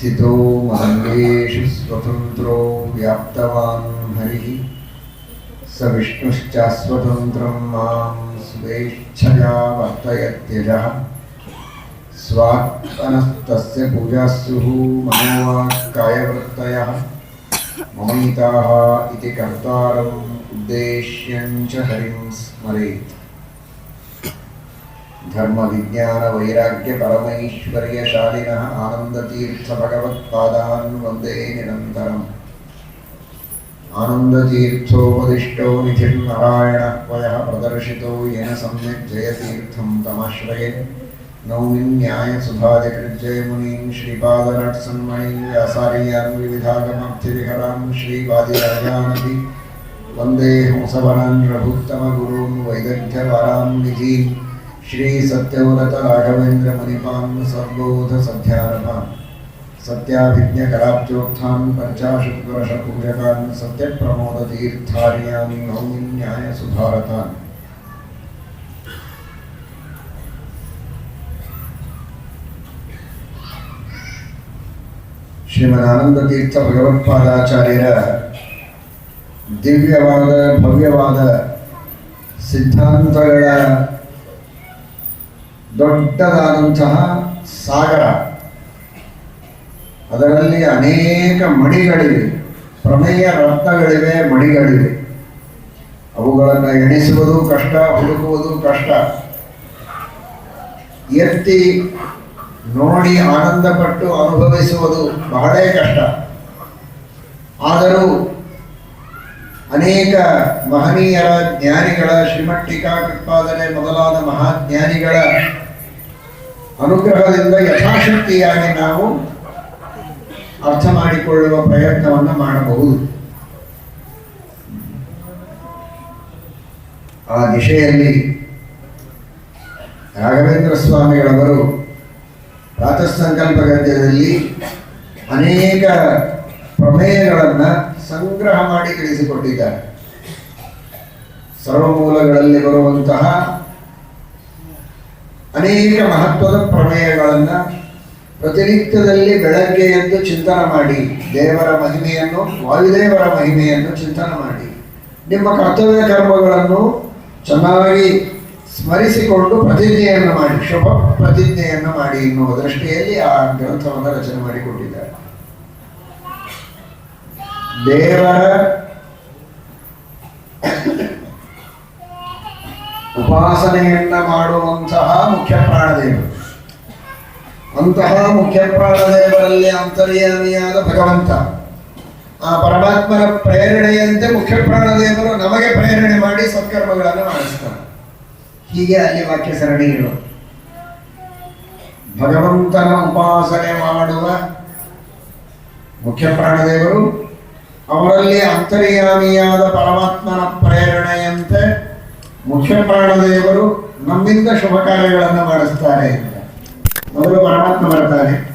स्थितो मदङ्गेषु स्वतन्त्रो व्याप्तवान् हरिः। स विष्णुश्चास्वतन्त्रं माँ स्वेच्छया वर्तयत्यजः। स्वात्मनस्तस्य पूजास्युः मनोवाक्कायवृत्तयः। ममैताः इति कर्तारम् उद्देश्यं च हरिं स्मरेत्। धर्मविज्ञानवैराग्यपरमैश्वर्यशालिनः आनन्दतीर्थभगवत्पादान् वन्दे निरन्तरम् आनन्दतीर्थोपदिष्टो निधिर्नारायणः पयः प्रदर्शितो येन सम्यक् जयतीर्थं तमाश्रये नौमिन्यायसुधादिकृज्जयमुनीन् श्रीपादनट्सन्मणीन् व्यासार्यान् विविधागमब्धिविहरान् श्रीवादिराजानपि वन्दे हंसवरान् रघुत्तमगुरून् वैदग्ध्यवरान् निधीन् श्रीसत्यव्रतराघवेन्द्रमुनिपान् सर्वोधसध्यारभान् सत्याभिज्ञकराब्जोत्थान् पञ्चाशद्वर्षपूजकान् सत्यप्रमोदतीर्थार्यान् नौमिन्यायसुधारतान् ಶ್ರೀಮದಾನಂದತೀರ್ಥ ಭಗವತ್ಪಾದಾಚಾರ್ಯರ ದಿವ್ಯವಾದ ಭವ್ಯವಾದ ಸಿದ್ಧಾಂತಗಳ ದೊಡ್ಡದಾದಂತಹ ಸಾಗರ. ಅದರಲ್ಲಿ ಅನೇಕ ಮಣಿಗಳಿವೆ. ಪ್ರಮೇಯ ರತ್ನಗಳಿವೆ, ಮಣಿಗಳಿವೆ. ಅವುಗಳನ್ನು ಎಣಿಸುವುದು ಕಷ್ಟ, ಹುಡುಕುವುದು ಕಷ್ಟ. ಎತ್ತಿ ನೋಡಿ ಆನಂದಪಟ್ಟು ಅನುಭವಿಸುವುದು ಬಹಳ ಕಷ್ಟ. ಆದರೂ ಅನೇಕ ಮಹನೀಯರ ಜ್ಞಾನಿಗಳ ಶ್ರೀಮಟ್ಟಿಕಾ ಉತ್ಪಾದನೆ ಮೊದಲಾದ ಮಹಾಜ್ಞಾನಿಗಳ ಅನುಗ್ರಹದಿಂದ ಯಥಾಶಕ್ತಿಯಾಗಿ ನಾವು ಅರ್ಥ ಮಾಡಿಕೊಳ್ಳುವ ಪ್ರಯತ್ನವನ್ನು ಮಾಡಬಹುದು. ಆ ದಿಶೆಯಲ್ಲಿ ರಾಘವೇಂದ್ರ ಸ್ವಾಮಿಗಳವರು ಪ್ರಾತಃ ಸಂಕಲ್ಪ ಗದ್ಯದಲ್ಲಿ ಅನೇಕ ಪ್ರಮೇಯಗಳನ್ನು ಸಂಗ್ರಹ ಮಾಡಿ ತಿಳಿಸಿಕೊಟ್ಟಿದ್ದಾರೆ. ಸರ್ವಮೂಲಗಳಲ್ಲಿ ಬರುವಂತಹ ಅನೇಕ ಮಹತ್ವದ ಪ್ರಮೇಯಗಳನ್ನು ಪ್ರತಿನಿತ್ಯದಲ್ಲಿ ಬೆಳಗ್ಗೆ ಎದ್ದು ಚಿಂತನೆ ಮಾಡಿ, ದೇವರ ಮಹಿಮೆಯನ್ನು, ವಾಯುದೇವರ ಮಹಿಮೆಯನ್ನು ಚಿಂತನೆ ಮಾಡಿ. ನಿಮ್ಮ ಕರ್ತವ್ಯ ಕರ್ಮಗಳನ್ನು ಚೆನ್ನಾಗಿ ಸ್ಮರಿಸಿಕೊಂಡು ಪ್ರತಿಜ್ಞೆಯನ್ನು ಮಾಡಿ, ಶುಭ ಪ್ರತಿಜ್ಞೆಯನ್ನು ಮಾಡಿ ಎನ್ನುವ ದೃಷ್ಟಿಯಲ್ಲಿ ಆ ಗ್ರಂಥವನ್ನು ರಚನೆ ಮಾಡಿಕೊಂಡಿದ್ದಾರೆ ದೇವರ ಉಪಾಸನೆಯನ್ನ ಮಾಡುವಂತಹ ಮುಖ್ಯ ಪ್ರಾಣದೇವರು. ಅಂತಹ ಮುಖ್ಯ ಪ್ರಾಣದೇವರಲ್ಲಿ ಅಂತರ್ಯಾಮಿಯಾದ ಭಗವಂತ. ಆ ಪರಮಾತ್ಮನ ಪ್ರೇರಣೆಯಂತೆ ಮುಖ್ಯ ಪ್ರಾಣದೇವರು ನಮಗೆ ಪ್ರೇರಣೆ ಮಾಡಿ ಸತ್ಕರ್ಮಗಳನ್ನು ಮಾಡಿಸ್ತಾರೆ. ಹೀಗೆ ಅಲ್ಲಿ ವಾಕ್ಯ ಸರಣಿಗಳು ಭಗವಂತನ ಉಪಾಸನೆ ಮಾಡುವ ಮುಖ್ಯ ಪ್ರಾಣದೇವರು ಅವರಲ್ಲಿ ಅಂತರ್ಯಾಮಿಯಾದ ಪರಮಾತ್ಮನ ಪ್ರೇರಣೆಯಂತೆ ಮುಖ್ಯ ಪ್ರಾಣದೇವರು ನಮ್ಮಿಂದ ಶುಭ ಕಾರ್ಯಗಳನ್ನು ಮಾಡಿಸ್ತಾರೆ. ಮೊದಲು ಪರಮಾತ್ಮ ಬರ್ತಾನೆ.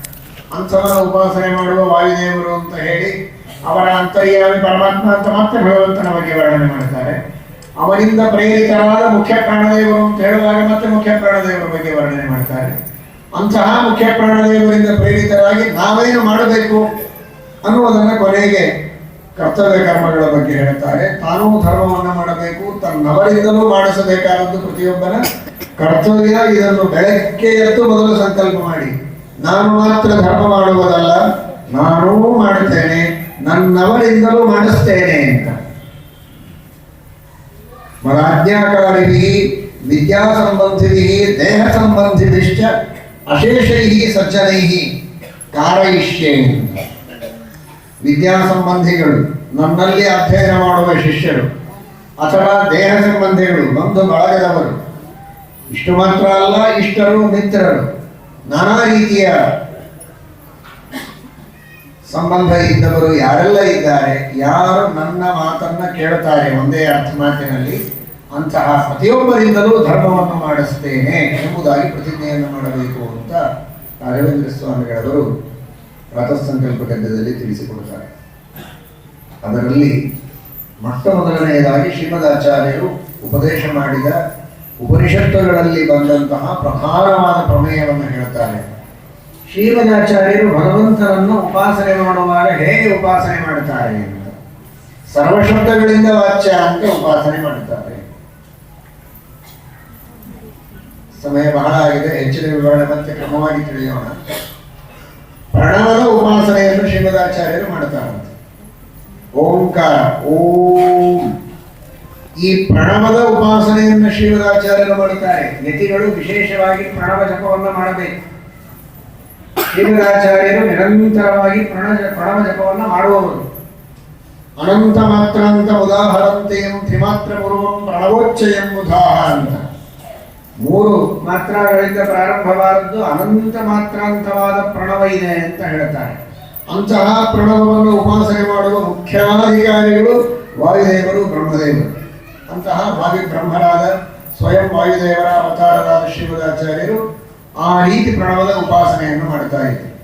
ಅಂತಹ ಉಪಾಸನೆ ಮಾಡುವ ವಾಯುದೇವರು ಅಂತ ಹೇಳಿ ಅವರ ಅಂತರ್ಯಾಮಿ ಪರಮಾತ್ಮ ಅಂತ ಮತ್ತೆ ಭಗವಂತನ ಬಗ್ಗೆ ವರ್ಣನೆ ಮಾಡ್ತಾರೆ. ಅವರಿಂದ ಪ್ರೇರಿತರಾದ ಮುಖ್ಯ ಪ್ರಾಣದೇವರು ಅಂತ ಹೇಳುವಾಗ ಮತ್ತೆ ಮುಖ್ಯ ಪ್ರಾಣದೇವರ ಬಗ್ಗೆ ವರ್ಣನೆ ಮಾಡ್ತಾರೆ. ಅಂತಹ ಮುಖ್ಯ ಪ್ರಾಣದೇವರಿಂದ ಪ್ರೇರಿತರಾಗಿ ನಾವೇನು ಮಾಡಬೇಕು ಅನ್ನುವುದನ್ನು ಕೊನೆಗೆ ಕರ್ತವ್ಯ ಕರ್ಮಗಳ ಬಗ್ಗೆ ಹೇಳ್ತಾರೆ. ತಾನೂ ಧರ್ಮವನ್ನು ಮಾಡಬೇಕು ತನ್ನವರಿಂದಲೂ ಮಾಡಿಸಬೇಕಾದದ್ದು ಪ್ರತಿಯೊಬ್ಬನ ಕರ್ತವ್ಯ. ಇದನ್ನು ಬೆಳಗ್ಗೆ ಎದ್ದು ಮೊದಲು ಸಂಕಲ್ಪ ಮಾಡಿ. ನಾನು ಮಾತ್ರ ಧರ್ಮ ಮಾಡುವುದಲ್ಲ, ನಾನೂ ಮಾಡುತ್ತೇನೆ ನನ್ನವರಿಂದಲೂ ಮಾಡಿಸ್ತೇನೆ ಅಂತ. ಮದಾಜ್ಞಾಕಾರಿಭಿ ವಿದ್ಯಾ ಸಂಬಂಧಿಭಿ ದೇಹ ಸಂಬಂಧಿಭಿಶ್ಚ ಅಶೇಷೈ ಸಜ್ಜನೈ ಕಾರಯಿಷ್ಯೆ ವಿದ್ಯಾ ಸಂಬಂಧಿಗಳು, ನನ್ನಲ್ಲಿ ಅಧ್ಯಯನ ಮಾಡುವ ಶಿಷ್ಯರು, ಅಥವಾ ದೇಹ ಸಂಬಂಧಿಗಳು ಬಂಧು ಬಳಗದವರು ಇಷ್ಟು ಮಾತ್ರ ಅಲ್ಲ, ಇಷ್ಟರು ಮಿತ್ರರು. ನಾನಾ ರೀತಿಯ ಸಂಬಂಧ ಇದ್ದವರು ಯಾರೆಲ್ಲ ಇದ್ದಾರೆ, ಯಾರು ನನ್ನ ಮಾತನ್ನ ಕೇಳುತ್ತಾರೆ ಒಂದೇ ಅರ್ಥ ಮಾತಿನಲ್ಲಿ, ಅಂತಹ ಪ್ರತಿಯೊಬ್ಬರಿಂದಲೂ ಧರ್ಮವನ್ನು ಮಾಡಿಸ್ತೇನೆ ಎಂಬುದಾಗಿ ಪ್ರತಿಜ್ಞೆಯನ್ನು ಮಾಡಬೇಕು ಅಂತ ರಾಘವೇಂದ್ರ ಸ್ವಾಮಿಗಳವರು ಪ್ರಾತಃಸಂಕಲ್ಪ ಗದ್ಯದಲ್ಲಿ ತಿಳಿಸಿಕೊಡುತ್ತಾರೆ. ಅದರಲ್ಲಿ ಮೊಟ್ಟ ಮೊದಲನೆಯದಾಗಿ ಶ್ರೀಮದಾಚಾರ್ಯರು ಉಪದೇಶ ಮಾಡಿದ ಉಪನಿಷತ್ತುಗಳಲ್ಲಿ ಬಂದಂತಹ ಪ್ರಧಾನವಾದ ಪ್ರಮೇಯವನ್ನು ಹೇಳುತ್ತಾರೆ. ಶ್ರೀಮದಾಚಾರ್ಯರು ಭಗವಂತನನ್ನು ಉಪಾಸನೆ ಮಾಡುವಾಗ ಹೇಗೆ ಉಪಾಸನೆ ಮಾಡುತ್ತಾರೆ ಅಂತ ಸರ್ವಶಬ್ದಗಳಿಂದ ವಾಚ್ಯ ಅಂತ ಉಪಾಸನೆ ಮಾಡುತ್ತಾರೆ. ಸಮಯ ಬಹಳ ಆಗಿದೆ, ಹೆಚ್ಚಿನ ವಿವರಣೆ ಮತ್ತೆ ಕ್ರಮವಾಗಿ ತಿಳಿಯೋಣ. ಪ್ರಣವದ ಉಪಾಸನೆಯನ್ನು ಶ್ರೀಮದಾಚಾರ್ಯರು ಮಾಡ್ತಾರಂತೆ ಓಂಕಾರ, ಓಂ. ಈ ಪ್ರಣವದ ಉಪಾಸನೆಯನ್ನು ಶ್ರೀಮದಾಚಾರ್ಯರು ಮಾಡುತ್ತಾರೆ ಯತಿಗಳು ವಿಶೇಷವಾಗಿ ಪ್ರಣವ ಜಪವನ್ನು ಮಾಡಬೇಕು. ಶ್ರೀಮದಾಚಾರ್ಯರು ನಿರಂತರವಾಗಿ ಪ್ರಣ ಪ್ರಣವ ಜಪವನ್ನು ಮಾಡುವವರು. ಅನಂತ ಮಾತ್ರಾಂತ ಉದಾಹರಂತೆಯಂ ತ್ರಿಮಾತ್ರ ಪೂರ್ವಂ ಪ್ರಣವೋಚ್ಚಯಂ ಅಂತ. ಮೂರು ಮಾತ್ರಗಳಿಂದ ಪ್ರಾರಂಭವಾದದ್ದು ಅನಂತ ಮಾತ್ರಾಂತವಾದ ಪ್ರಣವ ಇದೆ ಅಂತ ಹೇಳ್ತಾರೆ. ಅಂತಹ ಪ್ರಣವವನ್ನು ಉಪಾಸನೆ ಮಾಡುವ ಮುಖ್ಯಾಧಿಕಾರಿಗಳು ವಾಯುದೇವರು, ಬ್ರಹ್ಮದೇವರು. ಅಂತಹ ವಾಯು ಬ್ರಹ್ಮರಾದ ಸ್ವಯಂ ವಾಯುದೇವರ ಅವತಾರರಾದ ಶ್ರೀಮದಾಚಾರ್ಯರು ಆ ರೀತಿ ಪ್ರಣವದ ಉಪಾಸನೆಯನ್ನು ಮಾಡ್ತಾ ಇದ್ರು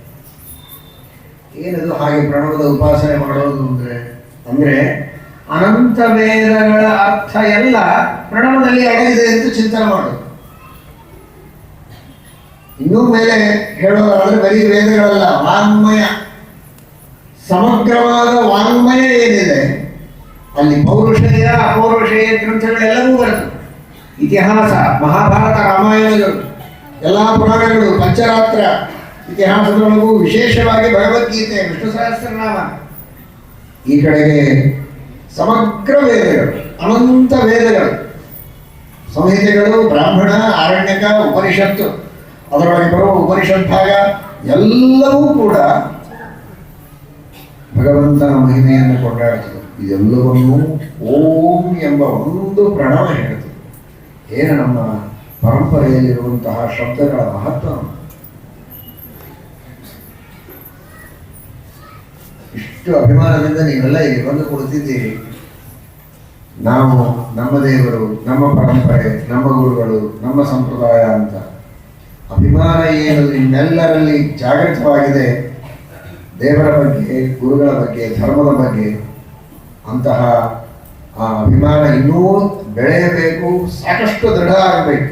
ಏನದು ಹಾಗೆ ಪ್ರಣವದ ಉಪಾಸನೆ ಮಾಡೋದು ಅಂದ್ರೆ? ಅಂದ್ರೆ ಅನಂತ ವೇದಗಳ ಅರ್ಥ ಎಲ್ಲ ಪ್ರಣವದಲ್ಲಿ ಅಡಗಿದೆ ಎಂದು ಚಿಂತನೆ ಮಾಡೋದು. ಇನ್ನೂ ಮೇಲೆ ಹೇಳೋದಾದ್ರೆ ಬರೀ ವೇದಗಳಲ್ಲ, ವಾಂಗ್ಮಯ. ಸಮಗ್ರವಾದ ವಾಂಗ್ಮಯ ಏನಿದೆ? ಅಲ್ಲಿ ಪೌರುಷೇಯ, ಅಪೌರುಷೇಯ ಗ್ರಂಥಗಳೆಲ್ಲವೂ ಬರ್ತದೆ ಇತಿಹಾಸ, ಮಹಾಭಾರತ, ರಾಮಾಯಣಗಳು, ಎಲ್ಲ ಪುರಾಣಗಳು, ಪಂಚರಾತ್ರ, ಇತಿಹಾಸದೊಳಗೂ ವಿಶೇಷವಾಗಿ ಭಗವದ್ಗೀತೆ ವಿಷ್ಣು ಸಹಸ್ರನಾಮ ಈ ಕಡೆಗೆ ಸಮಗ್ರ ವೇದಗಳು, ಅನಂತ ವೇದಗಳು. ಸಂಹಿತೆಗಳು, ಬ್ರಾಹ್ಮಣ ಆರಣ್ಯಕ ಉಪನಿಷತ್ತು. ಅದರೊಳಗೆ ಬರುವ ಉಪನಿಷತ್ ಭಾಗ ಎಲ್ಲವೂ ಕೂಡ ಭಗವಂತನ ಮಹಿಮೆಯನ್ನು ಕೊಂಡಾಡುತ್ತದೆ ಇದೆಲ್ಲವನ್ನೂ ಓಂ ಎಂಬ ಒಂದು ಪ್ರಣವ ಹೇಳುತ್ತದೆ ಏನು ನಮ್ಮ ಪರಂಪರೆಯಲ್ಲಿರುವಂತಹ ಶಬ್ದಗಳ ಮಹತ್ವ? ಇಷ್ಟು ಅಭಿಮಾನದಿಂದ ನೀವೆಲ್ಲ ಇಲ್ಲಿ ಬಂದು ಕೊಡುತ್ತಿದ್ದೀರಿ ನಾವು ನಮ್ಮ ದೇವರು, ನಮ್ಮ ಪರಂಪರೆ, ನಮ್ಮ ಗುರುಗಳು, ನಮ್ಮ ಸಂಪ್ರದಾಯ ಅಂತ. ಅಭಿಮಾನ ಏನು ನಿಮ್ಮೆಲ್ಲರಲ್ಲಿ ಜಾಗೃತವಾಗಿದೆ. ದೇವರ ಬಗ್ಗೆ, ಗುರುಗಳ ಬಗ್ಗೆ, ಧರ್ಮದ ಬಗ್ಗೆ ಅಂತಹ ಆ ಅಭಿಮಾನ ಇನ್ನೂ ಬೆಳೆಯಬೇಕು, ಸಾಕಷ್ಟು ದೃಢ ಆಗಬೇಕು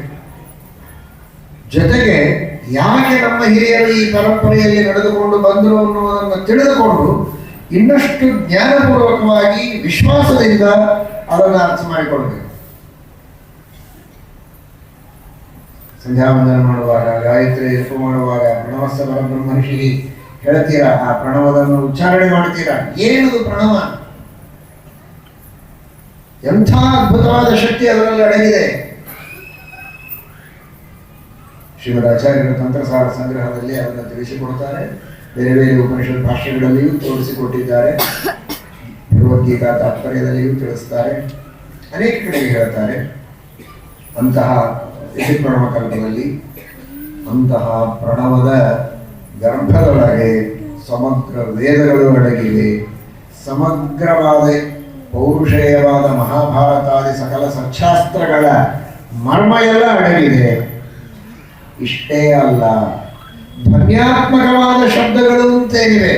ಜೊತೆಗೆ ಯಾಕೆ ನಮ್ಮ ಹಿರಿಯರು ಈ ಪರಂಪರೆಯಲ್ಲಿ ನಡೆದುಕೊಂಡು ಬಂದರು ಅನ್ನುವುದನ್ನು ತಿಳಿದುಕೊಂಡು ಇನ್ನಷ್ಟು ಜ್ಞಾನಪೂರ್ವಕವಾಗಿ ವಿಶ್ವಾಸದಿಂದ ಅದನ್ನು ಅರ್ಥ ಮಾಡಿಕೊಳ್ಬೇಕು. ಸಂಧ್ಯಾವಂದನ ಮಾಡುವಾಗ, ಗಾಯತ್ರಿ ಜಪ ಮಾಡುವಾಗ ಪ್ರಣವಸ್ಸ ಪರಬ್ರಹ್ಮರ್ಷಿಗೆ ಹೇಳ್ತೀರಾ? ಆ ಪ್ರಣವದನ್ನು ಉಚ್ಚಾರಣೆ ಮಾಡ್ತೀರಾ? ಏನದು ಪ್ರಣವ? ಎಂಥ ಅದ್ಭುತವಾದ ಶಕ್ತಿ ಅದರಲ್ಲಿ ಅಡಗಿದೆ. ಶ್ರೀಮದಾಚಾರ್ಯರ ತಂತ್ರಸಾರ ಸಂಗ್ರಹದಲ್ಲಿ ಅದನ್ನು ತಿಳಿಸಿಕೊಡ್ತಾರೆ ಬೇರೆ ಬೇರೆ ಉಪನಿಷತ್ ಭಾಷೆಗಳಲ್ಲಿಯೂ ತೋರಿಸಿಕೊಟ್ಟಿದ್ದಾರೆ. ಭಗವದ್ಗೀತಾ ತಾತ್ಪರ್ಯದಲ್ಲಿಯೂ ತಿಳಿಸ್ತಾರೆ. ಅನೇಕ ಕಡೆಗೆ ಹೇಳ್ತಾರೆ. ಅಂತಹ ಪ್ರಣವ ಕಲ್ಪದಲ್ಲಿ ಅಂತಹ ಪ್ರಣವದ ಗರ್ಭದೊಳಗೆ ಸಮಗ್ರ ವೇದಗಳು ಅಡಗಿವೆ. ಸಮಗ್ರವಾದ ಪೌರುಷೇಯವಾದ ಮಹಾಭಾರತಾದಿ ಸಕಲ ಸಚ್ಚಾಸ್ತ್ರಗಳ ಮರ್ಮ ಎಲ್ಲ ಅಡಗಿದೆ. ಇಷ್ಟೇ ಅಲ್ಲ, ಧ್ವನ್ಯಾತ್ಮಕವಾದ ಶಬ್ದಗಳು ಅಂತೇನಿವೆ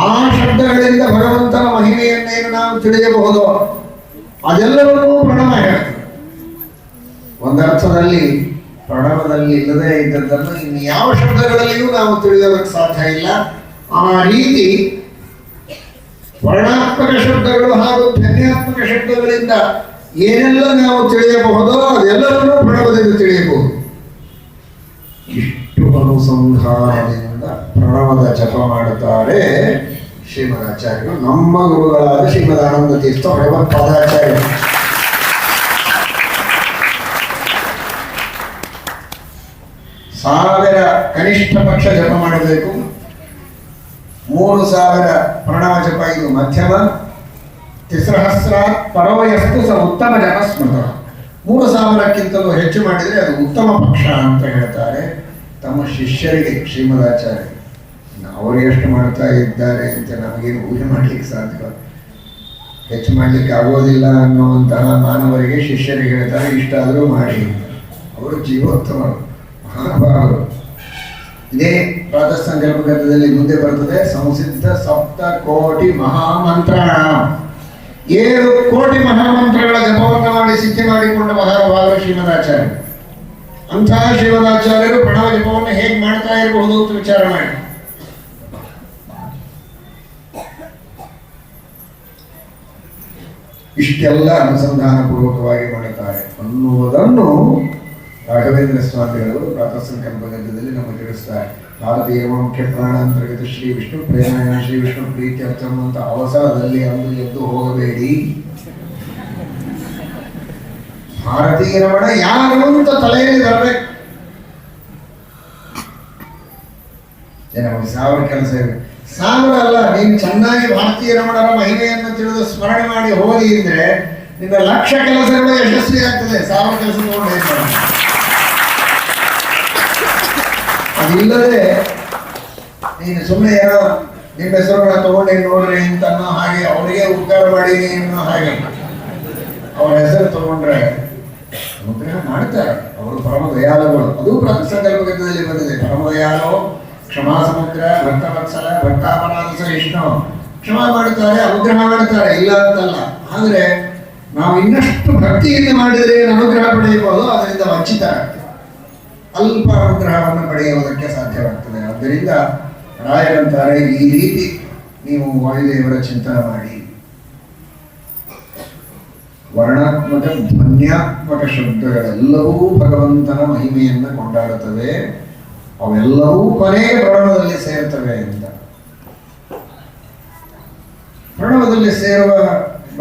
ಆ ಶಬ್ದಗಳಿಂದ ಭಗವಂತನ ಮಹಿಮೆಯನ್ನೇನು ನಾವು ತಿಳಿಯಬಹುದು ಅದೆಲ್ಲವನ್ನೂ ಪ್ರಣವ ಹೇಳ್ತದೆ. ಒಂದರ್ಥದಲ್ಲಿ ಪ್ರಣವದಲ್ಲಿ ಇಲ್ಲದೆ ಇದ್ದದ್ದನ್ನು ಇನ್ನು ಯಾವ ಶಬ್ದಗಳಲ್ಲಿಯೂ ನಾವು ತಿಳಿಯೋದಕ್ಕೆ ಸಾಧ್ಯ ಇಲ್ಲ. ಆ ರೀತಿ ವರ್ಣಾತ್ಮಕ ಶಬ್ದಗಳು ಹಾಗೂ ಧನ್ಯಾತ್ಮಕ ಶಬ್ದಗಳಿಂದ ಏನೆಲ್ಲ ನಾವು ತಿಳಿಯಬಹುದೋ ಅದೆಲ್ಲವನ್ನೂ ಪ್ರಣವದಿಂದ ತಿಳಿಯಬಹುದು. ಇಷ್ಟು ಅನುಸಂಧಾನದಿಂದ ಪ್ರಣವದ ಜಪ ಮಾಡುತ್ತಾರೆ ಶ್ರೀಮದಾಚಾರ್ಯರು ನಮ್ಮ ಗುರುಗಳಾದ ಶ್ರೀಮದ್ ಆನಂದ ತೀರ್ಥ ಭಗವತ್ಪಾದಾಚಾರ್ಯರು. ಸಾವಿರ ಕನಿಷ್ಠ ಪಕ್ಷ ಜಪ ಮಾಡಬೇಕು. ಮೂರು ಸಾವಿರ ಪ್ರಣವ ಜಪ ಇದು ಮಧ್ಯಮ. ತಿಸ್ರಹಸ್ರ ಪರವಯಸ್ತು ಸ ಉತ್ತಮ ಜಪ ಸ್ಮೃತ ಮೂರು ಸಾವಿರಕ್ಕಿಂತಲೂ ಹೆಚ್ಚು ಮಾಡಿದರೆ ಅದು ಉತ್ತಮ ಪಕ್ಷ ಅಂತ ಹೇಳ್ತಾರೆ ತಮ್ಮ ಶಿಷ್ಯರಿಗೆ ಶ್ರೀಮದಾಚಾರ್ಯ. ಅವರು ಎಷ್ಟು ಮಾಡ್ತಾ ಇದ್ದಾರೆ ಅಂತ ನಮಗೇನು ಊಹೆ ಮಾಡಲಿಕ್ಕೆ ಸಾಧ್ಯ ಹೆಚ್ಚು ಮಾಡಲಿಕ್ಕೆ ಆಗೋದಿಲ್ಲ ಅನ್ನುವಂತಹ ಮಾನವರಿಗೆ ಶಿಷ್ಯರಿಗೆ ಹೇಳ್ತಾರೆ, ಇಷ್ಟಾದರೂ ಮಾಡಿ. ಅವರು ಜೀವೋತ್ತಮರು. ಮಹಾನುಭಾವರು ಇದೇ ರಾಜಸ್ಥಾನ ಗ್ರಂಥದಲ್ಲಿ ಮುಂದೆ ಬರ್ತದೆ ಸಂಸಿದ್ಧ ಸಪ್ತ ಕೋಟಿ ಮಹಾಮಂತ್ರಣ ಏಳು ಕೋಟಿ ಮಹಾಮಂತ್ರಗಳ ಜಪವನ್ನು ಮಾಡಿ, ಸಿದ್ಧಿ ಮಾಡಿಕೊಂಡ ಮಹಾನುಭಾವರು ಶ್ರೀಮದಾಚಾರ್ಯ. ಅಂತಹ ಶ್ರೀಮದಾಚಾರ್ಯರು ಪ್ರಣವ ಜಪವನ್ನು ಹೇಗೆ ಮಾಡ್ತಾ ಇರಬಹುದು ಅಂತ ವಿಚಾರ ಮಾಡಿ. ಇಷ್ಟೆಲ್ಲ ಅನುಸಂಧಾನ ಪೂರ್ವಕವಾಗಿ ಮಾಡುತ್ತಾರೆ ಅನ್ನುವುದನ್ನು ರಾಘವೇಂದ್ರ ಸ್ವಾಮಿಗಳು ಪ್ರಾತಃ ಸಂಕಲ್ಪ ಗ್ರಂಥದಲ್ಲಿ ನಮಗೆ ತಿಳಿಸ್ತಾರೆ ಭಾರತೀಯ ಮುಖ್ಯ ಪ್ರಾಣಾಂತರ್ಗತ ಶ್ರೀ ವಿಷ್ಣು ಪ್ರೇಮಾಯಣ, ಶ್ರೀ ವಿಷ್ಣು ಪ್ರೀತ್ಯರ್ಥಂ ಅಂತ ಅವಸರದಲ್ಲಿ ಅಂದು ಎದ್ದು ಹೋಗಬೇಡಿ. ಭಾರತೀಯ ರಮಣ ಯಾರು ಅಂತ ತಲೆಯಲ್ಲಿ ಬರಬೇಕು ಸಾವಿರ ಕೆಲಸ ಇದೆ. ಸಾವಿರ ಅಲ್ಲ, ನೀನು ಚೆನ್ನಾಗಿ ಭಾರತೀಯ ರಮಣರ ಮಹಿಳೆಯನ್ನು ತಿಳಿದು ಸ್ಮರಣೆ ಮಾಡಿ ಹೋಗಿ ಅಂದ್ರೆ ನಿನ್ನ ಲಕ್ಷ ಕೆಲಸಗಳು ಯಶಸ್ವಿ ಆಗ್ತದೆ ಸಾವಿರ ಕೆಲಸ ತಗೊಂಡು ಅದಿಲ್ಲದೆ ನೀನು ಸುಮ್ಮನೆ ಏನೋ ನಿಮ್ಮ ಹೆಸರುಗಳ ತಗೊಂಡೆ ನೋಡ್ರಿ ಅಂತ ಹಾಗೆ ಅವರಿಗೆ ಉಪಕಾರ ಮಾಡಿ ಅನ್ನೋ ಹಾಗೆ. ಅವರ ಹೆಸರು ತಗೊಂಡ್ರೆ ಅನುಗ್ರಹ ಮಾಡ್ತಾರೆ. ಅವರು ಪರಮ ದಯಾಳುಗಳು ಅದು ಸಂದರ್ಭದಲ್ಲಿ ಬಂದಿದೆ. ಪರಮ ದಯಾಳು ಕ್ಷಮಾ ಸಮುದ್ರ ಭಕ್ತವತ್ಸಲ ಭಕ್ತಾಪರಾಧ ವಿಷ್ಣು. ಕ್ಷಮಾ ಮಾಡುತ್ತಾರೆ, ಅನುಗ್ರಹ ಮಾಡುತ್ತಾರೆ. ಇಲ್ಲ ಅಂತಲ್ಲ. ಆದರೆ ನಾವು ಇನ್ನಷ್ಟು ಭಕ್ತಿಯಿಂದ ಮಾಡಿದರೆ ಏನು ಅನುಗ್ರಹ ಪಡೆಯಬಹುದು? ಅದರಿಂದ ವಂಚಿತ. ಅಲ್ಪ ಅನುಗ್ರಹವನ್ನು ಪಡೆಯುವುದಕ್ಕೆ ಸಾಧ್ಯವಾಗ್ತದೆ. ಆದ್ದರಿಂದ ರಾಯರಂತಾರೆ ಈ ರೀತಿ ನೀವು ವಾಯುದೇವರ ಚಿಂತನೆ ಮಾಡಿ. ವರ್ಣಾತ್ಮಕ, ಧ್ವನ್ಯಾತ್ಮಕ ಶಬ್ದಗಳೆಲ್ಲವೂ ಭಗವಂತನ ಮಹಿಮೆಯನ್ನು ಕೊಂಡಾಡುತ್ತವೆ. ಅವೆಲ್ಲವೂ ಕೊನೆಯ ಪ್ರಣವದಲ್ಲಿ ಸೇರುತ್ತವೆ ಅಂತ. ಪ್ರಣವದಲ್ಲಿ ಸೇರುವ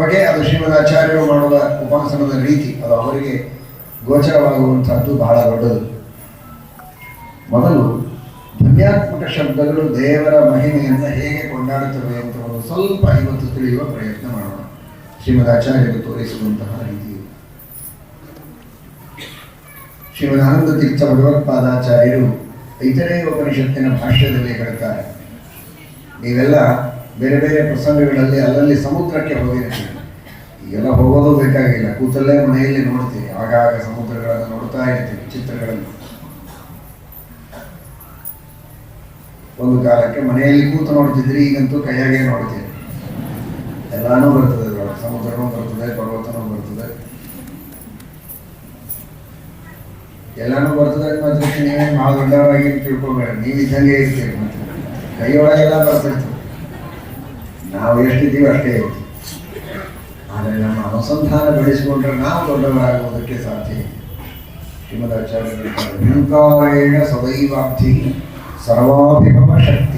ಬಗೆ ಅದು ಶ್ರೀಮದಾಚಾರ್ಯರು ಮಾಡುವ ಉಪಾಸನದ ರೀತಿ, ಅದು ಅವರಿಗೆ ಗೋಚರವಾಗುವಂಥದ್ದು ಬಹಳ ದೊಡ್ಡದು. ಮೊದಲು ಧ್ವನ್ಯಾತ್ಮಕ ಶಬ್ದಗಳು ದೇವರ ಮಹಿಮೆಯನ್ನು ಹೇಗೆ ಕೊಂಡಾಡುತ್ತವೆ ಅಂತ ಸ್ವಲ್ಪ ಇವತ್ತು ತಿಳಿಯುವ ಪ್ರಯತ್ನ ಮಾಡೋಣ. ಶ್ರೀಮದ್ ಆಚಾರ್ಯರು ತೋರಿಸುವಂತಹ ರೀತಿ. ಶ್ರೀಮದ್ ಆನಂದ ತೀರ್ಥ ಭಗವತ್ಪಾದಾಚಾರ್ಯರು ಇತರೆ ಉಪನಿಷತ್ತಿನ ಭಾಷ್ಯದಲ್ಲಿ ಹೇಳ್ತಾರೆ ನೀವೆಲ್ಲ ಬೇರೆ ಬೇರೆ ಪ್ರಸಂಗಗಳಲ್ಲಿ ಅಲ್ಲಲ್ಲಿ ಸಮುದ್ರಕ್ಕೆ ಹೋಗಿರ್ತೀರಿ ಈಗೆಲ್ಲ ಹೋಗೋದು ಬೇಕಾಗಿಲ್ಲ. ಕೂತಲ್ಲೇ ಮನೆಯಲ್ಲಿ ನೋಡ್ತೀವಿ ಆಗಾಗ ಸಮುದ್ರಗಳನ್ನು ನೋಡ್ತಾ ಇರ್ತೀವಿ ಚಿತ್ರಗಳಲ್ಲಿ ಒಂದು ಕಾಲಕ್ಕೆ ಮನೆಯಲ್ಲಿ ಕೂತು ನೋಡ್ತಿದ್ರಿ ಈಗಂತೂ ಕೈಯಾಗೆ ನೋಡ್ತೀವಿ ಎಲ್ಲಾನು ಬರ್ತದೆ ಸಮುದ್ರನೂ ಬರ್ತದೆ ಪರ್ವತನೂ ಬರ್ತದೆ. ಎಲ್ಲಾನು ಬರ್ತದೆ ಮತ್ತೆ ನೀವೇನು ಭಾಳ ದೊಡ್ಡವರಾಗಿ ತಿಳ್ಕೊಬೇಡ ನೀವು ಇದ್ದಂಗೆ ಇರ್ತೀರಿ ಮತ್ತೆ. ಕೈಯೊಳಗೆಲ್ಲ ಬರ್ತಿರ್ತೀವಿ ನಾವು ಎಷ್ಟಿದ್ದೀವಿ ಅಷ್ಟೇ ಇರ್ತೀವಿ ಆದರೆ ನಮ್ಮ ಅನುಸಂಧಾನ ಬೆಳೆಸಿಕೊಂಡ್ರೆ ನಾವು ದೊಡ್ಡವರಾಗುವುದಕ್ಕೆ ಸಾಧ್ಯ ಶ್ರೀಮದ್ ಆಚಾರ್ಯ ಹೇಳ್ತಾರೆ, ಅಹಂಕಾರೇಣ ಸದೈವಾಬ್ಧಿ സർവാഭിഭവ ശക്തി